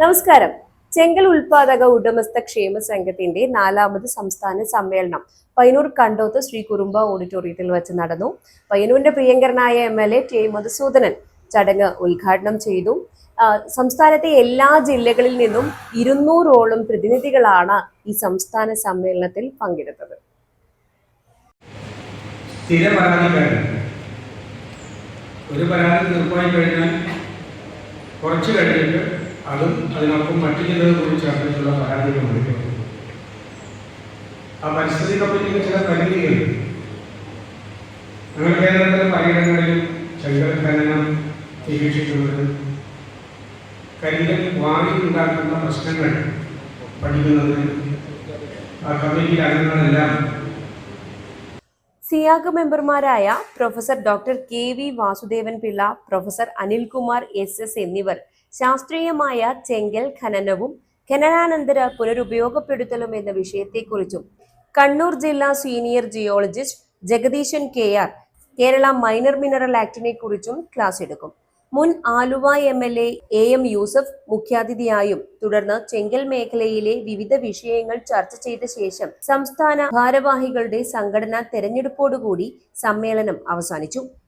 നമസ്കാരം. ചെങ്കൽ ഉൽപാദക ഉടമസ്ഥ ക്ഷേമ സംഘത്തിന്റെ നാലാമത് സംസ്ഥാന സമ്മേളനം പയ്യന്നൂർ കണ്ടോത്ത് ശ്രീ കുറുമ്പ ഓഡിറ്റോറിയത്തിൽ വെച്ച് നടന്നു. പയ്യന്നൂരിന്റെ പ്രിയങ്കരനായ M L A T Madhusoodanan ചടങ്ങ് ഉദ്ഘാടനം ചെയ്തു. സംസ്ഥാനത്തെ എല്ലാ ജില്ലകളിൽ നിന്നും ഇരുന്നൂറോളം പ്രതിനിധികളാണ് ഈ സംസ്ഥാന സമ്മേളനത്തിൽ പങ്കെടുത്തത്. ഒരു പരാതി തീർപ്പായി കഴിഞ്ഞാൽ കുറച്ച് കഴിഞ്ഞിട്ട് അതും അതിനൊപ്പം മറ്റു ചിലത് കൂടി ചേർത്തിട്ടുള്ള പരാതികൾ വിളിക്കും ആ പരിസ്ഥിതി കമ്മിറ്റിക്ക് ചില പരിധികൾ. ഞങ്ങൾ കേരളത്തിലെ പലയിടങ്ങളിലും ചെങ്കൽ ഖനനം നിരീക്ഷിക്കുന്നത് കരിങ്കൽ വാങ്ങി ഉണ്ടാക്കുന്ന പ്രശ്നങ്ങൾ പഠിക്കുന്നത് ആ കമ്മിറ്റി അംഗങ്ങളെല്ലാം സിയാഗ് മെമ്പർമാരായ professor doctor K V Vasudevan Pillai professor Anilkumar S S എന്നിവർ ശാസ്ത്രീയമായ ചെങ്കൽ ഖനനവും ഖനനാനന്തര പുനരുപയോഗപ്പെടുത്തലും എന്ന വിഷയത്തെക്കുറിച്ചും കണ്ണൂർ ജില്ലാ senior geologist Jagadeesan K R Kerala minor mineral ആക്ടിനെ കുറിച്ചും ക്ലാസ് എടുക്കും. മുൻ Aluva M L A A M Yusuf മുഖ്യാതിഥിയായും തുടർന്ന് ചെങ്കൽ മേഖലയിലെ വിവിധ വിഷയങ്ങൾ ചർച്ച ചെയ്ത ശേഷം സംസ്ഥാന ഭാരവാഹികളുടെ സംഘടനാ തെരഞ്ഞെടുപ്പോടുകൂടി സമ്മേളനം അവസാനിച്ചു.